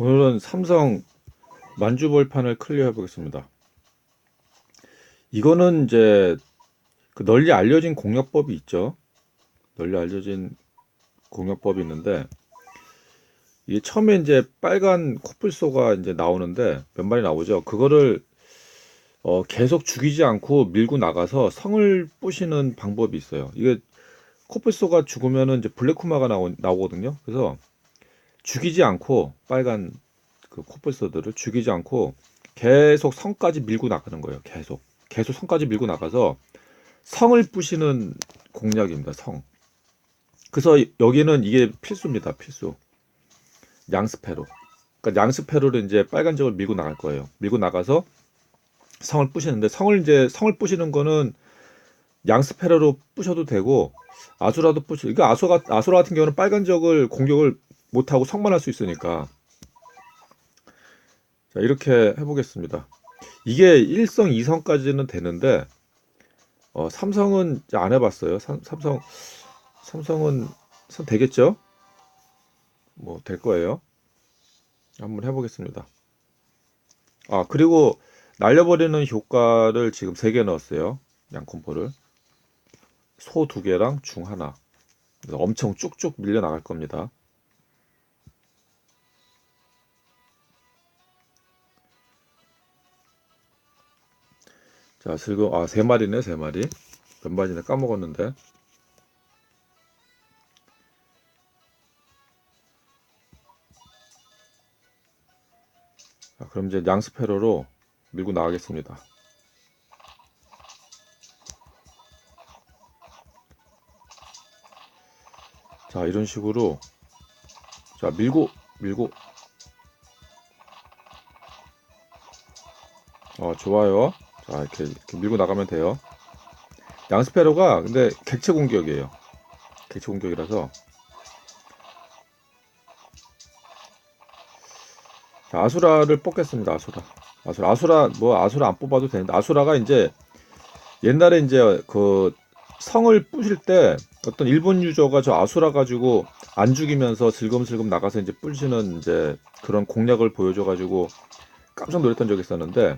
오늘은 삼성 만주벌판을 클리어해 보겠습니다. 이거는 이제 그 널리 알려진 공략법이 있죠. 널리 알려진 공략법이 있는데 이게 처음에 이제 빨간 코뿔소가 이제 나오는데 몇 마리 나오죠. 그거를 어, 계속 죽이지 않고 밀고 나가서 성을 부시는 방법이 있어요. 이게 코뿔소가 죽으면은 이제 블랙쿠마가 나오, 나오거든요. 그래서 죽이지 않고 빨간 그 코뿔소들을 죽이지 않고 계속 성까지 밀고 나가는 거예요. 계속 계속 성까지 밀고 나가서 성을 부시는 공략입니다. 성. 그래서 여기는 이게 필수입니다. 필수. 양스페로. 그러니까 양스페로를 이제 빨간 적을 밀고 나갈 거예요. 밀고 나가서 성을 부시는데 성을 이제 성을 부시는 거는 양스페로로 부셔도 되고 아수라도 부시. 그러니까 아수가 아수라 같은 경우는 빨간 적을 공격을 못 하고 성만 할 수 있으니까 자 이렇게 해보겠습니다. 이게 1성, 2성까지는 되는데 어, 삼성은 안 해봤어요. 삼, 삼성 삼성은 선 되겠죠? 뭐 될 거예요. 한번 해보겠습니다. 아 그리고 날려버리는 효과를 지금 3개 넣었어요. 양콤포를 소 2개랑 중 하나. 엄청 쭉쭉 밀려 나갈 겁니다. 자, 슬금 아, 세 마리네, 세 마리. 몇 마리나 까먹었는데. 자, 그럼 이제 양스페로로 밀고 나가겠습니다. 자, 이런 식으로 자, 밀고 밀고 어, 좋아요. 자, 이렇게, 이렇게 밀고 나가면 돼요. 양스페로가 근데 객체 공격이에요. 객체 공격이라서 자, 아수라를 뽑겠습니다. 아수라. 아수라. 아수라 뭐 아수라 안 뽑아도 되는데 아수라가 이제 옛날에 이제 그 성을 부실 때 어떤 일본 유저가 저 아수라 가지고 안 죽이면서 슬금슬금 나가서 이제 부시는 이제 그런 공략을 보여줘 가지고 깜짝 놀랐던 적이 있었는데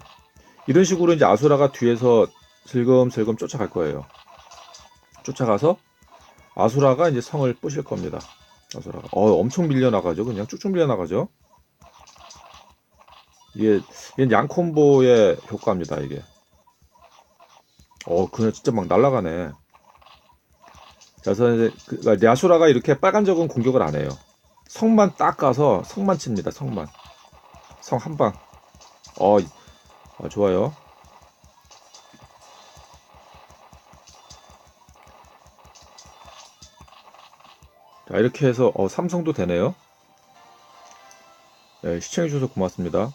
이런 식으로 이제 아수라가 뒤에서 슬금슬금 쫓아갈 거예요. 쫓아가서 아수라가 이제 성을 부실 겁니다. 아수라가 어 엄청 밀려 나가죠. 그냥 쭉쭉 밀려 나가죠. 이게 이게 양콤보의 효과입니다. 이게 어 그냥 진짜 막 날아가네. 그래서 이제 그, 그러니까 야수라가 이렇게 빨간 적은 공격을 안 해요. 성만 딱 가서 성만 칩니다. 성만 성 한 방. 어, 어 좋아요. 자 이렇게 해서 어, 삼성도 되네요. 네, 시청해주셔서 고맙습니다.